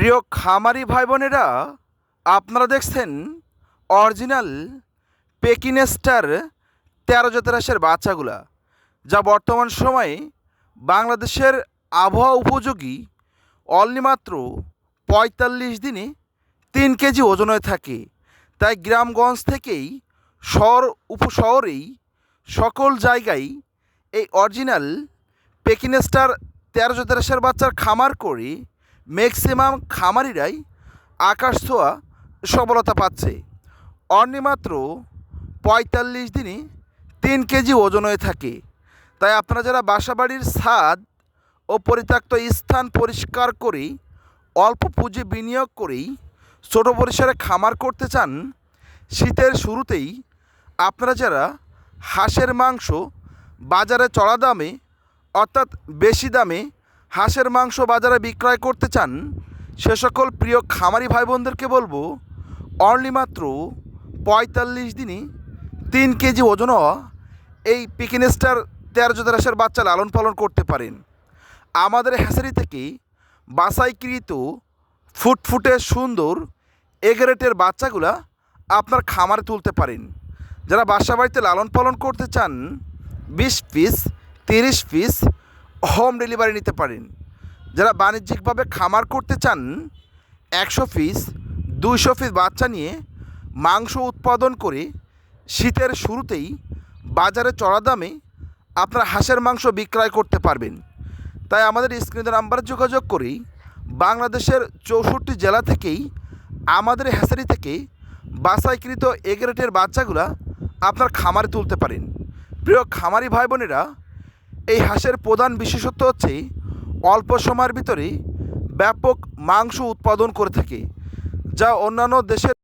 প্রিয় খামারি ভাই বোনেরা আপনারা দেখছেন অরিজিনাল পেকিনেস্টার তেরো জাতেরাসের বাচ্চাগুলা, যা বর্তমান সময়ে বাংলাদেশের আবহাওয়া উপযোগী অনলি মাত্র পঁয়তাল্লিশ দিনে তিন কেজি ওজন হয়ে থাকে। তাই গ্রামগঞ্জ থেকেই শহর, উপশহরেই সকল জায়গায় এই অরিজিনাল পেকিনেস্টার তেরো জাতেরাসের বাচ্চার খামার করে ম্যাক্সিমাম খামারিরাই আকাশ ছোঁয়া সফলতা পাচ্ছে। অন্যমাত্র পঁয়তাল্লিশ দিনে তিন কেজি ওজন হয়ে থাকে। তাই আপনারা যারা বাসাবাড়ির ছাদ ও পরিত্যক্ত স্থান পরিষ্কার করে, অল্প পুঁজি বিনিয়োগ করেই ছোট পরিসরে খামার করতে চান, শীতের শুরুতেই আপনারা যারা হাঁসের মাংস বাজারে চড়া দামে অর্থাৎ বেশি দামে হাঁসের মাংস বাজারে বিক্রয় করতে চান, সে সকল প্রিয় খামারি ভাই বোনদেরকে বলব, অনলি মাত্র পঁয়তাল্লিশ দিনই তিন কেজি ওজন এই পিকিনেস্টার তেরো হাঁসের বাচ্চা লালন পালন করতে পারেন। আমাদের হ্যাসারি থেকে বাসাইকৃত ফুটফুটে সুন্দর এগারেটের বাচ্চাগুলা আপনার খামারে তুলতে পারেন। যারা বাসা বাড়িতে লালন পালন করতে চান, বিশ পিস তিরিশ পিস হোম ডেলিভারি নিতে পারেন। যারা বাণিজ্যিকভাবে খামার করতে চান, একশো পিস, দুইশো পিস বাচ্চা নিয়ে মাংস উৎপাদন করে শীতের শুরুতেই বাজারে চড়া দামে আপনার হাঁসের মাংস বিক্রয় করতে পারবেন। তাই আমাদের স্ক্রিনের নাম্বারে যোগাযোগ করেই বাংলাদেশের চৌষট্টি জেলা থেকেই আমাদের হ্যাসারি থেকে বাসাইকৃত এগ্রেটের বাচ্চাগুলা আপনার খামারে তুলতে পারেন। প্রিয় খামারি ভাই বোনেরা এই হাঁসের প্রধান বিশেষত্ব হচ্ছে অল্প সময়ের ভিতরে ব্যাপক মাংস উৎপাদন করে থাকে, যা অন্যান্য দেশের